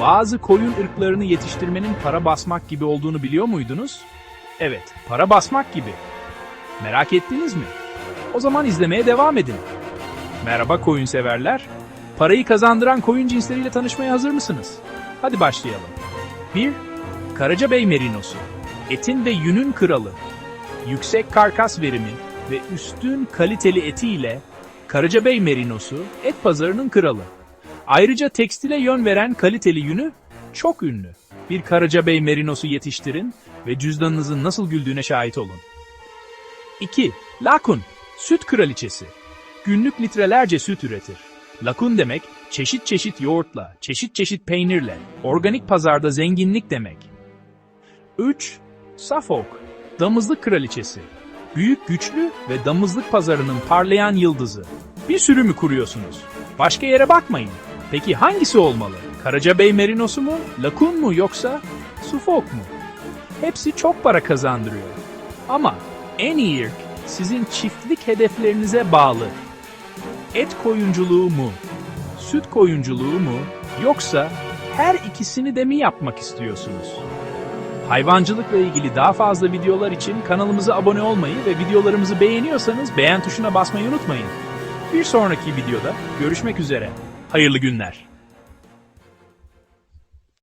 Bazı koyun ırklarını yetiştirmenin para basmak gibi olduğunu biliyor muydunuz? Evet, para basmak gibi. Merak ettiniz mi? O zaman izlemeye devam edin. Merhaba koyun severler. Parayı kazandıran koyun cinsleriyle tanışmaya hazır mısınız? Hadi başlayalım. 1. Karacabey merinosu. Etin ve yünün kralı. Yüksek karkas verimi ve üstün kaliteli etiyle Karacabey merinosu et pazarının kralı. Ayrıca tekstile yön veren kaliteli yünü çok ünlü. Bir Karacabey merinosu yetiştirin ve cüzdanınızın nasıl güldüğüne şahit olun. 2. Lakun, süt kraliçesi. Günlük litrelerce süt üretir. Lakun demek, çeşit çeşit yoğurtla, çeşit çeşit peynirle, organik pazarda zenginlik demek. 3. Suffolk, damızlık kraliçesi. Büyük, güçlü ve damızlık pazarının parlayan yıldızı. Bir sürü mü kuruyorsunuz? Başka yere bakmayın. Peki hangisi olmalı? Karacabey merinosu mu, Lakun mu yoksa Suffolk mu? Hepsi çok para kazandırıyor. Ama en iyi ırk sizin çiftlik hedeflerinize bağlı. Et koyunculuğu mu? Süt koyunculuğu mu? Yoksa her ikisini de mi yapmak istiyorsunuz? Hayvancılıkla ilgili daha fazla videolar için kanalımıza abone olmayı ve videolarımızı beğeniyorsanız beğen tuşuna basmayı unutmayın. Bir sonraki videoda görüşmek üzere. Hayırlı günler.